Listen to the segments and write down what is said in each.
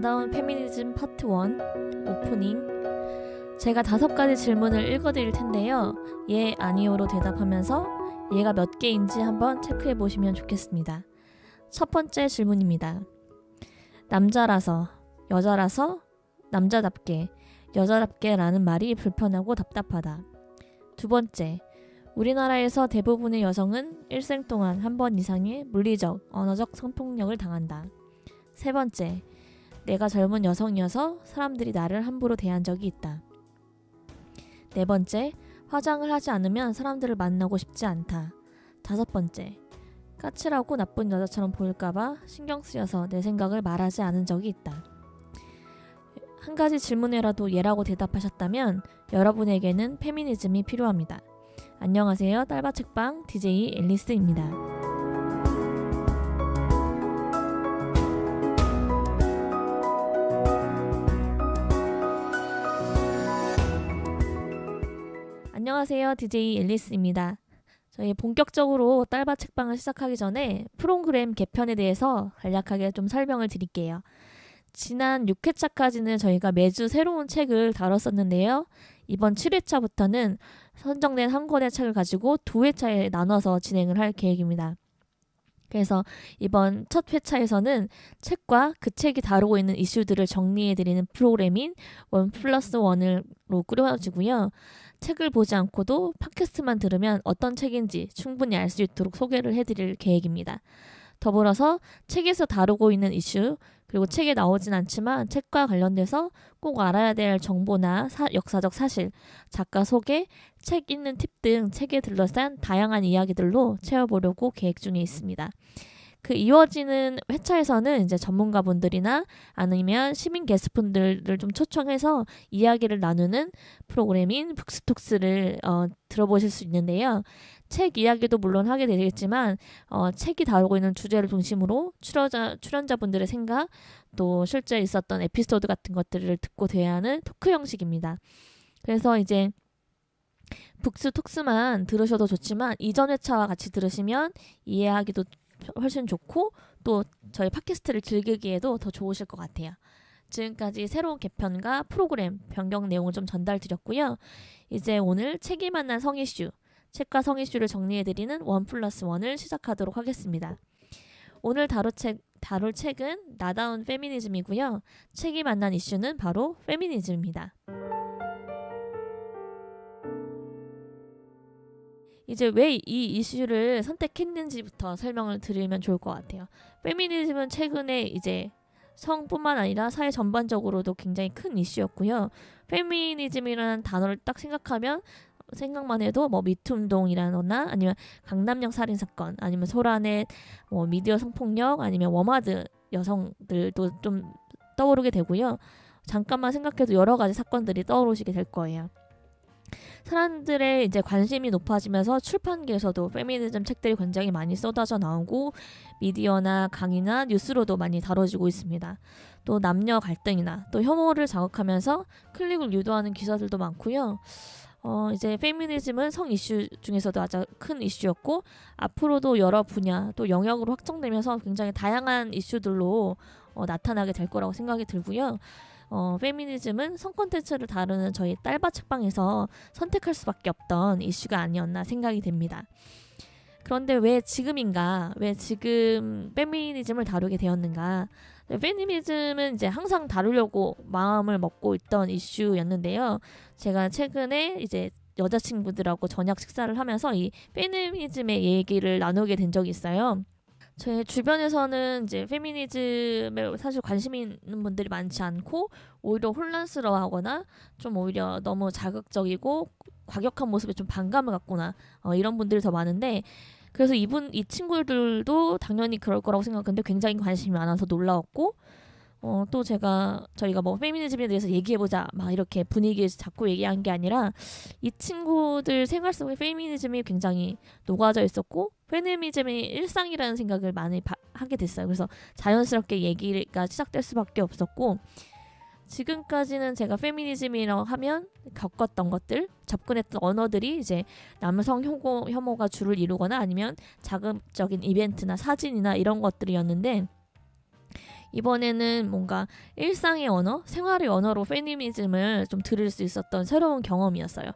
나다운 페미니즘 파트 1 오프닝 제가 다섯 가지 질문을 읽어드릴 텐데요. 예, 아니오로 대답하면서 얘가 몇 개인지 한번 체크해 보시면 좋겠습니다. 첫 번째 질문입니다. 남자라서, 여자라서, 남자답게, 여자답게 라는 말이 불편하고 답답하다. 두 번째, 우리나라에서 대부분의 여성은 일생 동안 한 번 이상의 물리적, 언어적 성폭력을 당한다. 세 번째, 내가 젊은 여성이어서 사람들이 나를 함부로 대한 적이 있다. 네 번째, 화장을 하지 않으면 사람들을 만나고 싶지 않다. 다섯 번째, 까칠하고 나쁜 여자처럼 보일까봐 신경 쓰여서 내 생각을 말하지 않은 적이 있다. 한 가지 질문에라도 예라고 대답하셨다면 여러분에게는 페미니즘이 필요합니다. 안녕하세요. 딸바 책방 DJ 앨리스입니다. 안녕하세요. DJ 앨리스입니다. 저희 본격적으로 딸바 책방을 시작하기 전에 프로그램 개편에 대해서 간략하게 좀 설명을 드릴게요. 지난 6회차까지는 저희가 매주 새로운 책을 다뤘었는데요. 이번 7회차부터는 선정된 한 권의 책을 가지고 두 회차에 나눠서 진행을 할 계획입니다. 그래서 이번 첫 회차에서는 책과 그 책이 다루고 있는 이슈들을 정리해드리는 프로그램인 원 플러스 원으로 꾸려지고요. 책을 보지 않고도 팟캐스트만 들으면 어떤 책인지 충분히 알 수 있도록 소개를 해드릴 계획입니다. 더불어서 책에서 다루고 있는 이슈, 그리고 책에 나오진 않지만 책과 관련돼서 꼭 알아야 될 정보나 사, 역사적 사실, 작가 소개, 책 읽는 팁 등 책에 둘러싼 다양한 이야기들로 채워보려고 계획 중에 있습니다. 그 이어지는 회차에서는 이제 전문가분들이나 아니면 시민 게스트분들을 좀 초청해서 이야기를 나누는 프로그램인 북스톡스를 어, 들어보실 수 있는데요. 책 이야기도 물론 하게 되겠지만 어, 책이 다루고 있는 주제를 중심으로 출연자 출연자분들의 생각 또 실제 있었던 에피소드 같은 것들을 듣고 대하는 토크 형식입니다. 그래서 이제 북스 톡스만 들으셔도 좋지만 이전 회차와 같이 들으시면 이해하기도 훨씬 좋고 또 저희 팟캐스트를 즐기기에도 더 좋으실 것 같아요. 지금까지 새로운 개편과 프로그램 변경 내용을 좀 전달드렸고요. 이제 오늘 책이 만난 성이슈, 책과 성이슈를 정리해드리는 원 플러스 원을 시작하도록 하겠습니다. 오늘 다룰 책, 다룰 책은 나다운 페미니즘이고요. 책이 만난 이슈는 바로 페미니즘입니다. 이제 왜 이 이슈를 선택했는지부터 설명을 드리면 좋을 것 같아요. 페미니즘은 최근에 이제 성뿐만 아니라 사회 전반적으로도 굉장히 큰 이슈였고요. 페미니즘이라는 단어를 딱 생각하면 생각만 해도 뭐 미투 운동이라거나 아니면 강남역 살인 사건 아니면 소란의 뭐 미디어 성폭력 아니면 워마드 여성들도 좀 떠오르게 되고요. 잠깐만 생각해도 여러 가지 사건들이 떠오르시게 될 거예요. 사람들의 이제 관심이 높아지면서 출판계에서도 페미니즘 책들이 굉장히 많이 쏟아져 나오고 미디어나 강의나 뉴스로도 많이 다뤄지고 있습니다. 또 남녀 갈등이나 또 혐오를 자극하면서 클릭을 유도하는 기사들도 많고요. 어, 이제 페미니즘은 성 이슈 중에서도 아주 큰 이슈였고 앞으로도 여러 분야 또 영역으로 확장되면서 굉장히 다양한 이슈들로 어, 나타나게 될 거라고 생각이 들고요. 어, 페미니즘은 성 콘텐츠를 다루는 저희 딸바 책방에서 선택할 수밖에 없던 이슈가 아니었나 생각이 됩니다. 그런데 왜 지금인가? 왜 지금 페미니즘을 다루게 되었는가? 네, 페미니즘은 이제 항상 다루려고 마음을 먹고 있던 이슈였는데요. 제가 최근에 이제 여자친구들하고 저녁 식사를 하면서 이 페미니즘의 얘기를 나누게 된 적이 있어요. 제 주변에서는 이제 페미니즘에 사실 관심 있는 분들이 많지 않고 오히려 혼란스러워하거나 좀 오히려 너무 자극적이고 과격한 모습에 좀 반감을 갖거나 어, 이런 분들이 더 많은데 그래서 이분 이 친구들도 당연히 그럴 거라고 생각했는데 굉장히 관심이 많아서 놀라웠고 어, 또 제가 저희가 뭐 페미니즘에 대해서 얘기해보자 막 이렇게 분위기에서 자꾸 얘기한 게 아니라 이 친구들 생활 속에 페미니즘이 굉장히 녹아져 있었고 페미니즘이 일상이라는 생각을 많이 바, 하게 됐어요. 그래서 자연스럽게 얘기가 시작될 수밖에 없었고 지금까지는 제가 페미니즘이라고 하면 겪었던 것들, 접근했던 언어들이 이제 남성 혐오, 혐오가 주를 이루거나 아니면 자극적인 이벤트나 사진이나 이런 것들이었는데 이번에는 뭔가 일상의 언어, 생활의 언어로 페미니즘을 좀 들을 수 있었던 새로운 경험이었어요.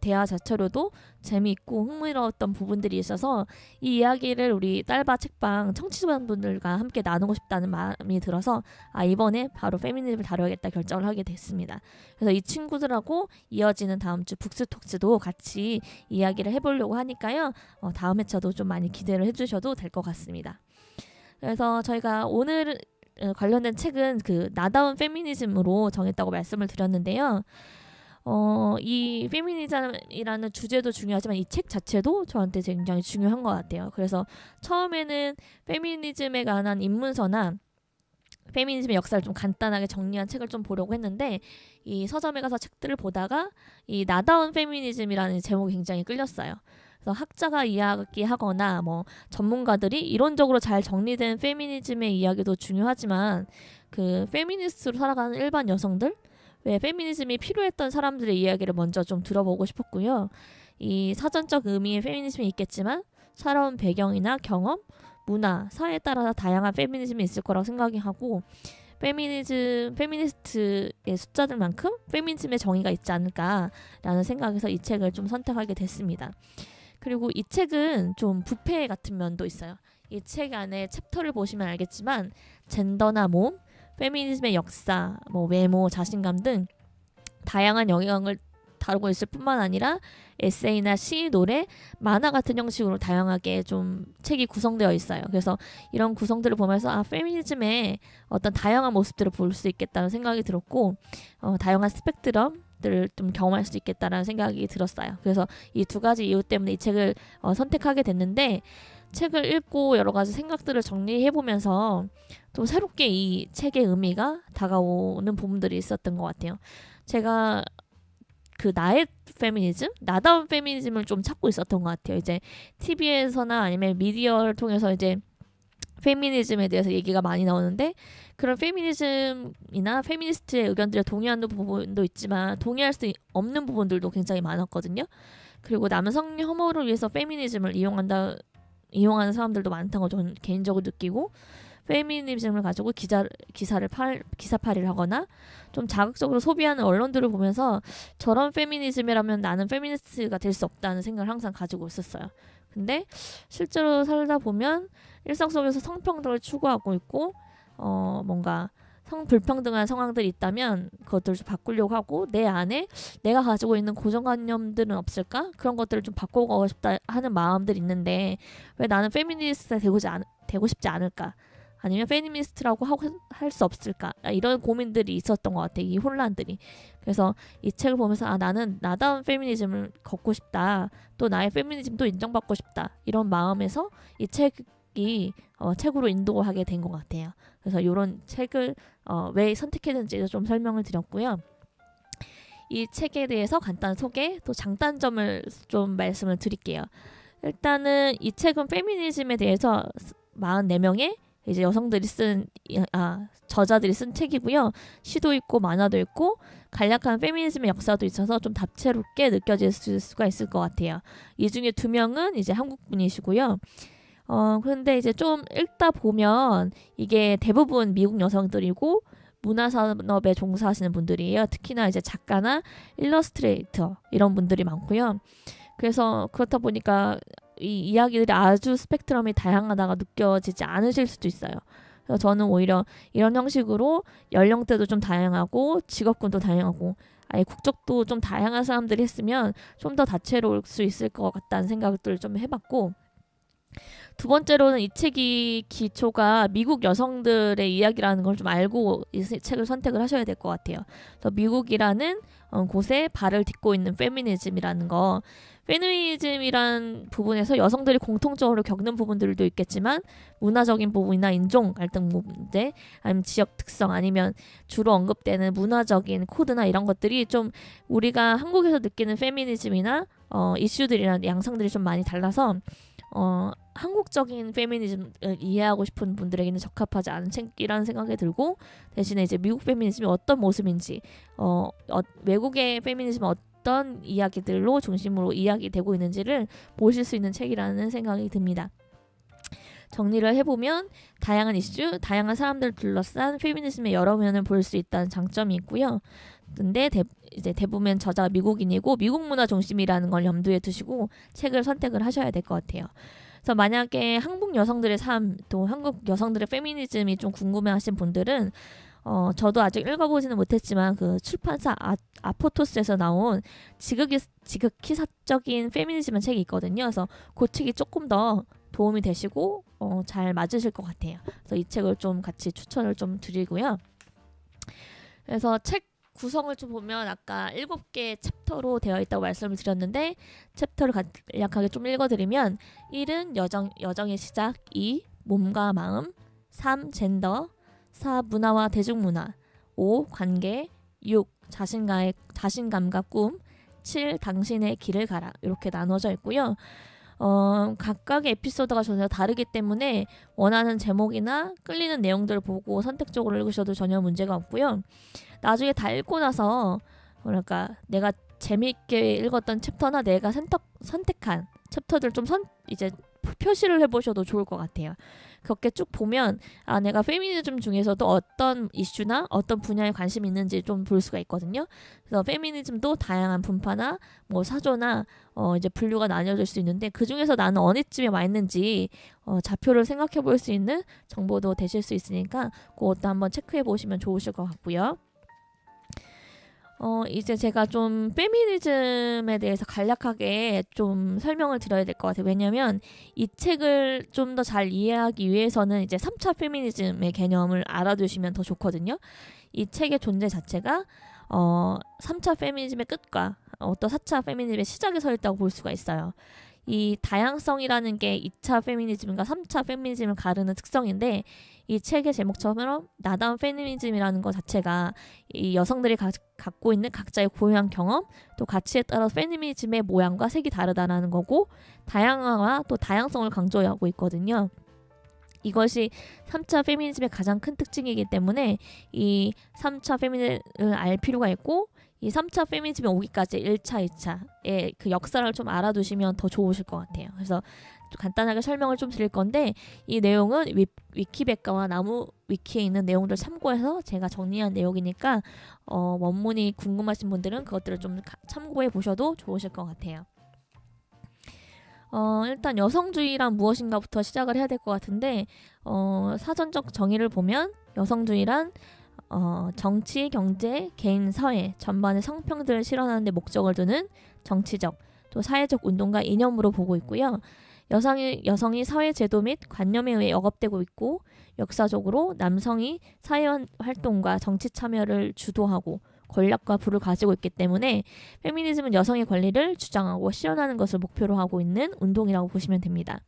대화 자체로도 재미있고 흥미로웠던 부분들이 있어서 이 이야기를 우리 딸바 책방 청취자분들과 함께 나누고 싶다는 마음이 들어서 아 이번에 바로 페미니즘을 다뤄야겠다 결정을 하게 됐습니다. 그래서 이 친구들하고 이어지는 다음 주 북스톡스도 같이 이야기를 해보려고 하니까요. 어, 다음 회차도 좀 많이 기대를 해주셔도 될 것 같습니다. 그래서 저희가 오늘 어, 관련된 책은 그 나다운 페미니즘으로 정했다고 말씀을 드렸는데요. 어, 이 페미니즘이라는 주제도 중요하지만 이 책 자체도 저한테 굉장히 중요한 것 같아요. 그래서 처음에는 페미니즘에 관한 입문서나 페미니즘의 역사를 좀 간단하게 정리한 책을 좀 보려고 했는데 이 서점에 가서 책들을 보다가 이 나다운 페미니즘이라는 제목이 굉장히 끌렸어요. 그래서 학자가 이야기하거나 뭐 전문가들이 이론적으로 잘 정리된 페미니즘의 이야기도 중요하지만 그 페미니스트로 살아가는 일반 여성들 왜 페미니즘이 필요했던 사람들의 이야기를 먼저 좀 들어보고 싶었고요. 이 사전적 의미의 페미니즘이 있겠지만 살아온 배경이나 경험, 문화, 사회에 따라서 다양한 페미니즘이 있을 거라고 생각이 하고 페미니즘, 페미니스트의 숫자들만큼 페미니즘의 정의가 있지 않을까라는 생각에서 이 책을 좀 선택하게 됐습니다. 그리고 이 책은 좀 부패 같은 면도 있어요. 이 책 안에 챕터를 보시면 알겠지만 젠더나 몸, 페미니즘의 역사, 뭐 외모, 자신감 등 다양한 영역을 다루고 있을 뿐만 아니라 에세이나 시, 노래, 만화 같은 형식으로 다양하게 좀 책이 구성되어 있어요. 그래서 이런 구성들을 보면서 아 페미니즘의 어떤 다양한 모습들을 볼 수 있겠다는 생각이 들었고 어, 다양한 스펙트럼 들을 좀 경험할 수 있겠다라는 생각이 들었어요. 그래서 이 두 가지 이유 때문에 이 책을 어, 선택하게 됐는데 책을 읽고 여러 가지 생각들을 정리해 보면서 또 새롭게 이 책의 의미가 다가오는 부분들이 있었던 것 같아요. 제가 그 나의 페미니즘, 나다운 페미니즘을 좀 찾고 있었던 것 같아요. 이제 TV에서나 아니면 미디어를 통해서 이제 페미니즘에 대해서 얘기가 많이 나오는데 그런 페미니즘이나 페미니스트의 의견들에 동의하는 부분도 있지만 동의할 수 없는 부분들도 굉장히 많았거든요. 그리고 남성 혐오를 위해서 페미니즘을 이용한다 이용하는 사람들도 많다고 저는 개인적으로 느끼고 페미니즘을 가지고 기자 기사를 팔 기사팔이를 하거나 좀 자극적으로 소비하는 언론들을 보면서 저런 페미니즘이라면 나는 페미니스트가 될 수 없다는 생각을 항상 가지고 있었어요. 근데 실제로 살다 보면 일상 속에서 성평등을 추구하고 있고 어 뭔가 성불평등한 상황들이 있다면 그것들을 좀 바꾸려고 하고 내 안에 내가 가지고 있는 고정관념들은 없을까? 그런 것들을 좀 바꾸고 싶다 하는 마음들이 있는데 왜 나는 페미니스트가 되고, 되고 싶지 않을까? 아니면 페미니스트라고 하고 할 수 없을까? 아, 이런 고민들이 있었던 것 같아 이 혼란들이. 그래서 이 책을 보면서 아 나는 나다운 페미니즘을 걷고 싶다. 또 나의 페미니즘도 인정받고 싶다. 이런 마음에서 이 책 이 어, 책으로 인도하게 된 것 같아요 그래서 이런 책을 어, 왜 선택했는지도 좀 설명을 드렸고요. 이 책에 대해서 간단 소개 또 장단점을 좀 말씀을 드릴게요. 일단은 이 책은 페미니즘에 대해서 44명의 이제 여성들이 쓴 아, 저자들이 쓴 책이고요. 시도 있고 만화도 있고 간략한 페미니즘의 역사도 있어서 좀 다채롭게 느껴질 수가 있을 것 같아요. 이 중에 두 명은 이제 한국 분이시고요. 어, 그런데 이제 좀 읽다 보면 이게 대부분 미국 여성들이고 문화산업에 종사하시는 분들이에요. 특히나 이제 작가나 일러스트레이터 이런 분들이 많고요. 그래서 그렇다 보니까 이 이야기들이 아주 스펙트럼이 다양하다가 느껴지지 않으실 수도 있어요. 그래서 저는 오히려 이런 형식으로 연령대도 좀 다양하고 직업군도 다양하고 아예 국적도 좀 다양한 사람들이 했으면 좀 더 다채로울 수 있을 것 같다는 생각들을 좀 해봤고 두 번째로는 이 책이 기초가 미국 여성들의 이야기라는 걸 좀 알고 이 책을 선택을 하셔야 될 것 같아요. 그래서 미국이라는 어, 곳에 발을 딛고 있는 페미니즘이라는 거. 페미니즘이란 부분에서 여성들이 공통적으로 겪는 부분들도 있겠지만 문화적인 부분이나 인종 갈등 문제 아니면 지역 특성 아니면 주로 언급되는 문화적인 코드나 이런 것들이 좀 우리가 한국에서 느끼는 페미니즘이나 어, 이슈들이나 양상들이 좀 많이 달라서 어, 한국적인 페미니즘을 이해하고 싶은 분들에게는 적합하지 않은 책이라는 생각이 들고 대신에 이제 미국 페미니즘이 어떤 모습인지 어, 어 외국의 페미니즘은 어떤 이야기들로 중심으로 이야기되고 있는지를 보실 수 있는 책이라는 생각이 듭니다. 정리를 해보면 다양한 이슈, 다양한 사람들을 둘러싼 페미니즘의 여러 면을 볼 수 있다는 장점이 있고요. 근데 대, 이제 대부분 저자가 미국인이고 미국 문화 중심이라는 걸 염두에 두시고 책을 선택을 하셔야 될 것 같아요. 그래서 만약에 한국 여성들의 삶, 또 한국 여성들의 페미니즘이 좀 궁금해하신 분들은 어, 저도 아직 읽어보지는 못했지만 그 출판사 아, 아포토스에서 나온 지극히 지극히 사적인 페미니즘의 책이 있거든요. 그래서 그 책이 조금 더 도움이 되시고 어, 잘 맞으실 것 같아요. 그래서 이 책을 좀 같이 추천을 좀 드리고요. 그래서 책 구성을 좀 보면 아까 일곱 개 챕터로 되어 있다고 말씀을 드렸는데 챕터를 간략하게 좀 읽어드리면 1은 여정, 여정의 시작 2. 몸과 마음 3. 젠더 4. 문화와 대중문화 5. 관계 6. 자신과의, 자신감과 꿈 7. 당신의 길을 가라 이렇게 나눠져 있고요. 어, 각각의 에피소드가 전혀 다르기 때문에 원하는 제목이나 끌리는 내용들을 보고 선택적으로 읽으셔도 전혀 문제가 없고요. 나중에 다 읽고 나서 뭐랄까 내가 재미있게 읽었던 챕터나 내가 선택, 선택한 챕터들 좀 선, 이제 표시를 해보셔도 좋을 것 같아요. 그렇게 쭉 보면 아 내가 페미니즘 중에서도 어떤 이슈나 어떤 분야에 관심이 있는지 좀 볼 수가 있거든요. 그래서 페미니즘도 다양한 분파나 뭐 사조나 어 이제 분류가 나뉘어질 수 있는데 그 중에서 나는 어느쯤에 와 있는지 어 좌표를 생각해 볼 수 있는 정보도 되실 수 있으니까 그것도 한번 체크해 보시면 좋으실 것 같고요. 어, 이제 제가 좀 페미니즘에 대해서 간략하게 좀 설명을 드려야 될 것 같아요. 왜냐면 이 책을 좀 더 잘 이해하기 위해서는 이제 3차 페미니즘의 개념을 알아두시면 더 좋거든요. 이 책의 존재 자체가 어, 3차 페미니즘의 끝과 어떤 4차 페미니즘의 시작에 서 있다고 볼 수가 있어요. 이 다양성이라는 게 2차 페미니즘과 3차 페미니즘을 가르는 특성인데 이 책의 제목처럼 나다운 페미니즘이라는 것 자체가 이 여성들이 가, 갖고 있는 각자의 고유한 경험 또 가치에 따라 페미니즘의 모양과 색이 다르다라는 거고 다양화와 또 다양성을 강조하고 있거든요. 이것이 3차 페미니즘의 가장 큰 특징이기 때문에 이 3차 페미니즘을 알 필요가 있고 이 3차 페미니즘이 오기까지 1차, 2차의 그 역사를 좀 알아두시면 더 좋으실 것 같아요. 그래서 간단하게 설명을 좀 드릴 건데 이 내용은 위, 위키백과와 나무 위키에 있는 내용들 참고해서 제가 정리한 내용이니까 어, 원문이 궁금하신 분들은 그것들을 좀 참고해 보셔도 좋으실 것 같아요. 어, 일단 여성주의란 무엇인가부터 시작을 해야 될 것 같은데 어, 사전적 정의를 보면 여성주의란 어, 정치, 경제, 개인, 사회 전반의 성평등을 실현하는 데 목적을 두는 정치적 또 사회적 운동과 이념으로 보고 있고요. 여성이, 여성이 사회 제도 및 관념에 의해 억압되고 있고 역사적으로 남성이 사회 활동과 정치 참여를 주도하고 권력과 부를 가지고 있기 때문에 페미니즘은 여성의 권리를 주장하고 실현하는 것을 목표로 하고 있는 운동이라고 보시면 됩니다.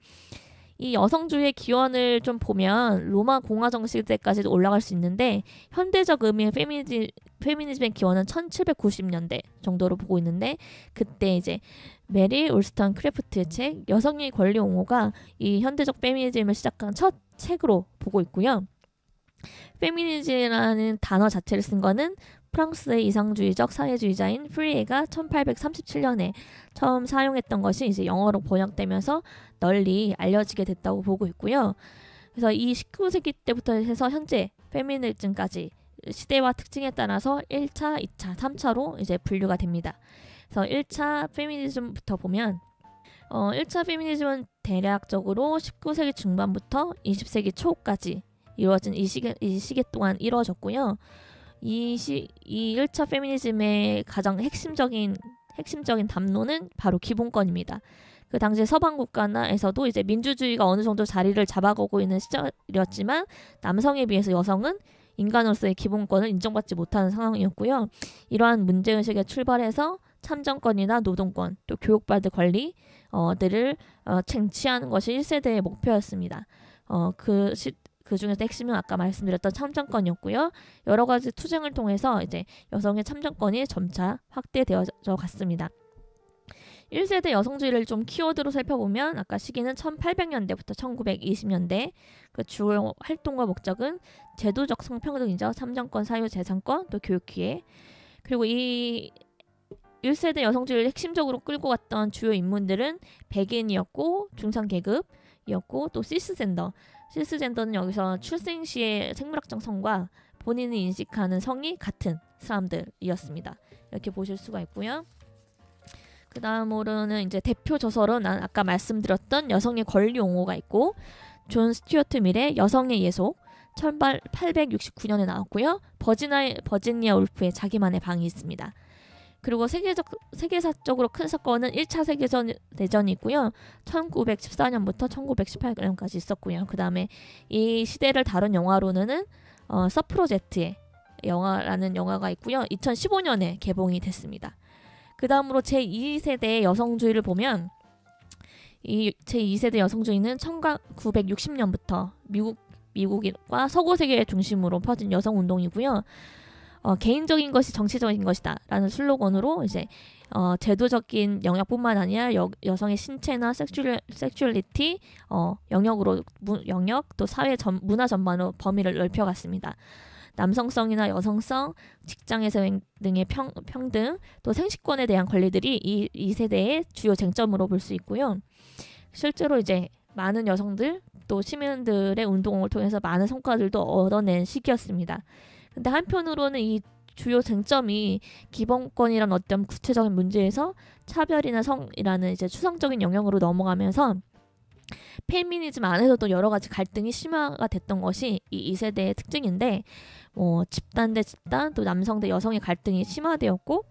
이 여성주의의 기원을 좀 보면 로마 공화정 시대까지도 올라갈 수 있는데 현대적 의미의 페미니즘, 페미니즘의 기원은 1790년대 정도로 보고 있는데 그때 이제 메리 올스턴 크래프트의 책 여성의 권리 옹호가 이 현대적 페미니즘을 시작한 첫 책으로 보고 있고요. 페미니즘이라는 단어 자체를 쓴 거는 프랑스의 이상주의적 사회주의자인 프리에가 1837년에 처음 사용했던 것이 이제 영어로 번역되면서 널리 알려지게 됐다고 보고 있고요. 그래서 이 19세기 때부터 해서 현재 페미니즘까지 시대와 특징에 따라서 1차, 2차, 3차로 이제 분류가 됩니다. 그래서 1차 페미니즘부터 보면 어, 1차 페미니즘은 대략적으로 19세기 중반부터 20세기 초까지 이루어진 이 시기, 이 시기 동안 이루어졌고요. 이, 시, 이 1차 페미니즘의 가장 핵심적인 핵심적인 담론은 바로 기본권입니다. 그 당시 서방 국가나에서도 이제 민주주의가 어느 정도 자리를 잡아가고 있는 시절이었지만 남성에 비해서 여성은 인간으로서의 기본권을 인정받지 못하는 상황이었고요. 이러한 문제의식에 출발해서 참정권이나 노동권, 또 교육받을 권리들을 어, 쟁취하는 것이 1세대의 목표였습니다. 어, 그, 시, 그 중에서 핵심은 아까 말씀드렸던 참정권이었고요. 여러 가지 투쟁을 통해서 이제 여성의 참정권이 점차 확대되어져 갔습니다. 1세대 여성주의를 좀 키워드로 살펴보면 아까 시기는 1800년대부터 1920년대 그 주요 활동과 목적은 제도적 성평등이죠. 참정권, 사유 재산권, 또 교육 기회. 그리고 이 1세대 여성주의를 핵심적으로 끌고 갔던 주요 인물들은 백인이었고 중산 계급, 여성이었고 또 시스젠더 시스젠더는 여기서 출생 시의 생물학적 성과 본인이 인식하는 성이 같은 사람들이었습니다. 이렇게 보실 수가 있고요. 그 다음으로는 이제 대표 저서로는 아까 말씀드렸던 여성의 권리 옹호가 있고 존 스튜어트 밀의 여성의 예속 1869년에 나왔고요. 버지나, 버지니아 울프의 자기만의 방이 있습니다. 그리고 세계적 세계사적으로 큰 사건은 1차 세계전 대전이 있고요. 1914년부터 1918년까지 있었고요. 그다음에 이 시대를 다룬 영화로는 어, 서프로제트의 영화라는 영화가 있고요. 2015년에 개봉이 됐습니다. 그 다음으로 제2세대 여성주의를 보면 이 제2세대 여성주의는 1960년부터 미국 미국과 서구 세계 중심으로 퍼진 여성 운동이고요. 어, 개인적인 것이 정치적인 것이다라는 슬로건으로 이제 어, 제도적인 영역뿐만 아니라 여, 여성의 신체나 섹슈얼, 섹슈얼리티 어, 영역으로 무, 영역 또 사회 전, 문화 전반으로 범위를 넓혀갔습니다. 남성성이나 여성성, 직장에서 등의 평, 평등, 또 생식권에 대한 권리들이 이, 이 세대의 주요 쟁점으로 볼 수 있고요. 실제로 이제 많은 여성들 또 시민들의 운동을 통해서 많은 성과들도 얻어낸 시기였습니다. 근데 한편으로는 이 주요 쟁점이 기본권이란 어떤 구체적인 문제에서 차별이나 성이라는 이제 추상적인 영역으로 넘어가면서 페미니즘 안에서도 여러 가지 갈등이 심화가 됐던 것이 이 2세대의 특징인데 뭐 집단 대 집단 또 남성 대 여성의 갈등이 심화되었고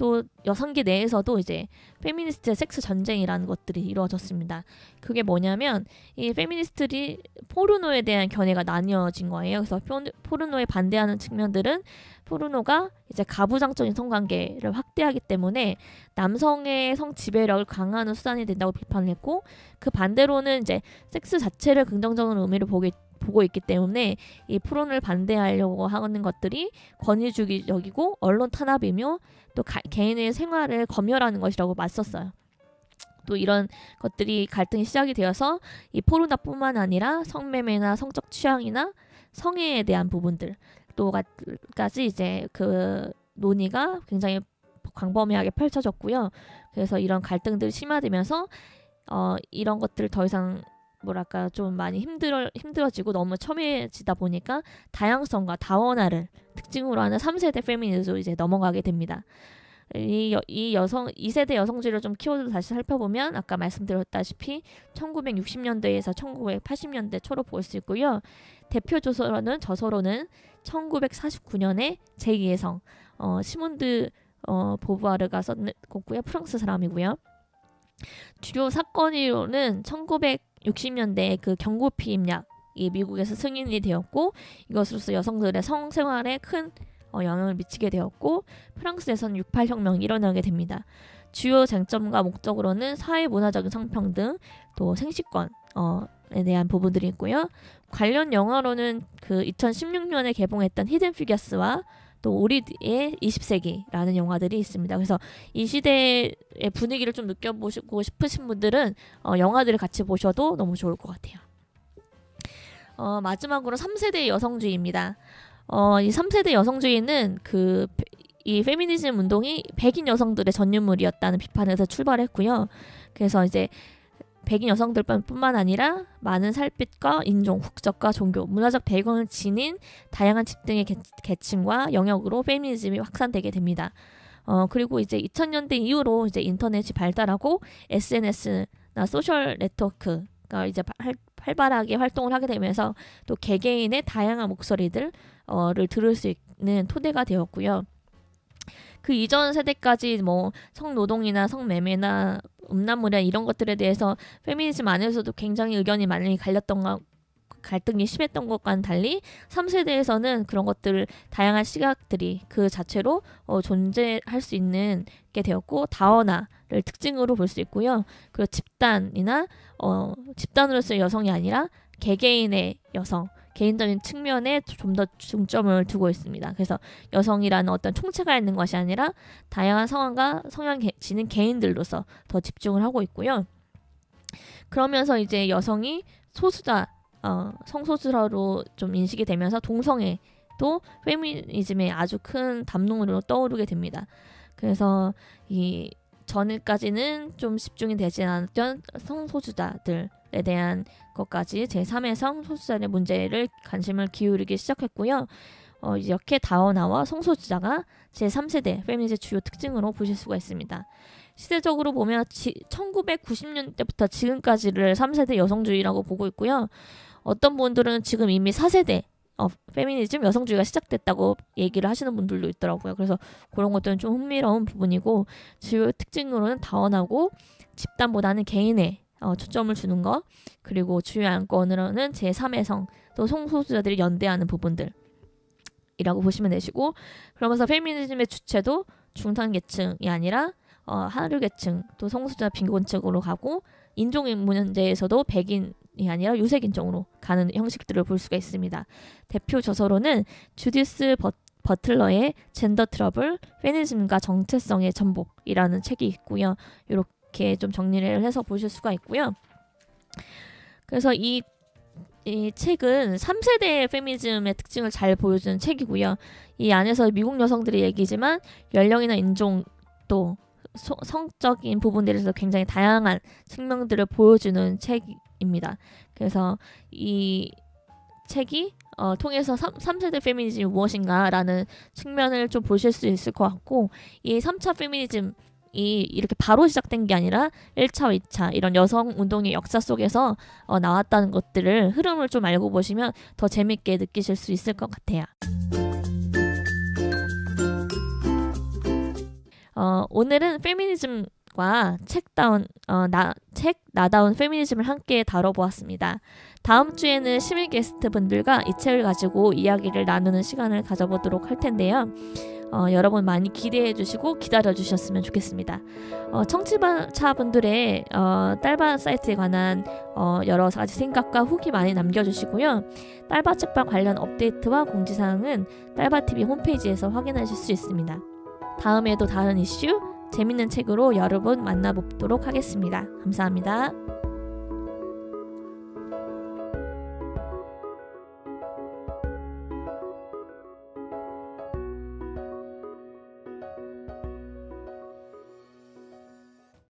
또 여성계 내에서도 이제 페미니스트의 섹스 전쟁이라는 것들이 이루어졌습니다. 그게 뭐냐면 이 페미니스트들이 포르노에 대한 견해가 나뉘어진 거예요. 그래서 포르노에 반대하는 측면들은 포르노가 이제 가부장적인 성관계를 확대하기 때문에 남성의 성 지배력을 강화하는 수단이 된다고 비판했고 그 반대로는 이제 섹스 자체를 긍정적인 의미를 보기 보고 있기 때문에 이 프론을 반대하려고 하는 것들이 권위주기 적이고 언론 탄압이며 또 가, 개인의 생활을 검열하는 것이라고 맞섰어요. 또 이런 것들이 갈등이 시작이 되어서 이 포르나뿐만 아니라 성매매나 성적 취향이나 성애에 대한 부분들 또까지 이제 그 논의가 굉장히 광범위하게 펼쳐졌고요. 그래서 이런 갈등들이 심화되면서 어, 이런 것들을 더 이상 뭐랄까 좀 많이 힘들어 힘들어지고 너무 첨예해지다 보니까 다양성과 다원화를 특징으로 하는 3세대 페미니즘으로 이제 넘어가게 됩니다. 이, 여, 이 여성 2세대 여성주의를 좀 키워드 다시 살펴보면 아까 말씀드렸다시피 1960년대에서 1980년대 초로 볼 수 있고요. 대표 조서로는 저서로는 1949년에 제2의 성 어, 시몬드 어, 보부아르가 썼고요. 프랑스 사람이고요. 주요 사건으로는 1960년대 그 경고 피 임약이 미국에서 승인이 되었고 이것으로서 여성들의 성생활에 큰 어, 영향을 미치게 되었고 프랑스에서는 68혁명이 일어나게 됩니다. 주요 쟁점과 목적으로는 사회 문화적인 성평 등, 또 생식권, 어, 에 대한 부분들이 있고요. 관련 영화로는 그 2016년에 개봉했던 히든 피겨스와 또 우리의 20세기라는 영화들이 있습니다. 그래서 이 시대의 분위기를 좀 느껴보시고 싶으신 분들은 어, 영화들을 같이 보셔도 너무 좋을 것 같아요. 어, 마지막으로 3세대 여성주의입니다. 어, 이 3세대 여성주의는 그 이 페미니즘 운동이 백인 여성들의 전유물이었다는 비판에서 출발했고요. 그래서 이제 백인 여성들뿐만 아니라 많은 살빛과 인종, 국적과 종교, 문화적 배경을 지닌 다양한 집등의 계, 층과 영역으로 페미니즘이 확산되게 됩니다. 어, 그리고 이제 2000년대 이후로 이제 인터넷이 발달하고 SNS나 소셜 네트워크가 이제 활, 활발하게 활동을 하게 되면서 또 개개인의 다양한 목소리들을 들을 수 있는 토대가 되었고요. 그 이전 세대까지 뭐 성노동이나 성매매나 음란물이나 이런 것들에 대해서 페미니즘 안에서도 굉장히 의견이 많이 갈렸던 것 갈등이 심했던 것과는 달리 3세대에서는 그런 것들 다양한 시각들이 그 자체로 어, 존재할 수 있는 게 되었고 다원화를 특징으로 볼 수 있고요. 그리고 집단이나 어, 집단으로서의 여성이 아니라 개개인의 여성 개인적인 측면에 좀 더 중점을 두고 있습니다. 그래서 여성이라는 어떤 총체가 있는 것이 아니라 다양한 상황과 성향 지닌 개인들로서 더 집중을 하고 있고요. 그러면서 이제 여성이 소수자, 어, 성소수자로 좀 인식이 되면서 동성애도 페미니즘의 아주 큰 담론으로 떠오르게 됩니다. 그래서 이 전에까지는 좀 집중이 되지 않았던 성소수자들 성소수자 에 대한 것까지 제3의 성 소수자의 문제를 관심을 기울이기 시작했고요. 어, 이렇게 다원화와 성소수자가 제3세대 페미니즘의 주요 특징으로 보실 수가 있습니다. 시대적으로 보면 지, 1990년대부터 지금까지를 3세대 여성주의라고 보고 있고요. 어떤 분들은 지금 이미 4세대 어, 페미니즘 여성주의가 시작됐다고 얘기를 하시는 분들도 있더라고요. 그래서 그런 것들은 좀 흥미로운 부분이고 주요 특징으로는 다원하고 집단보다는 개인에 어, 초점을 주는 것 그리고 주요 안건으로는 제3의 성 또 성소수자들이 연대하는 부분들 이라고 보시면 되시고 그러면서 페미니즘의 주체도 중산계층이 아니라 어, 하류계층 또 성소수자 빈곤층으로 가고 인종 문제에서도 백인 이 아니라 유색 인종으로 가는 형식들을 볼 수가 있습니다. 대표 저서로는 주디스 버, 버틀러의 젠더 트러블, 페미니즘과 정체성의 전복이라는 책이 있고요. 이렇게 좀 정리를 해서 보실 수가 있고요. 그래서 이, 이 책은 3세대 페미니즘의 특징을 잘 보여주는 책이고요. 이 안에서 미국 여성들의 얘기지만 연령이나 인종 또 소, 성적인 부분들에서 굉장히 다양한 측면들을 보여주는 책입니다. 그래서 이 책이 어, 통해서 3, 3세대 페미니즘이 무엇인가라는 측면을 좀 보실 수 있을 것 같고 이 3차 페미니즘 이 이렇게 바로 시작된 게 아니라 1차, 2차 이런 여성 운동의 역사 속에서 어, 나왔다는 것들을 흐름을 좀 알고 보시면 더 재밌게 느끼실 수 있을 것 같아요. 어, 오늘은 페미니즘 과 책다운 어, 나, 책 나다운 페미니즘을 함께 다뤄보았습니다. 다음 주에는 시민 게스트 분들과 이 책을 가지고 이야기를 나누는 시간을 가져보도록 할 텐데요. 어, 여러분 많이 기대해 주시고 기다려 주셨으면 좋겠습니다. 어, 청취자분들의 어, 딸바 사이트에 관한 어, 여러 가지 생각과 후기 많이 남겨주시고요. 딸바 책방 관련 업데이트와 공지사항은 딸바TV 홈페이지에서 확인하실 수 있습니다. 다음에도 다른 이슈, 재밌는 책으로 여러분 만나보도록 하겠습니다. 감사합니다.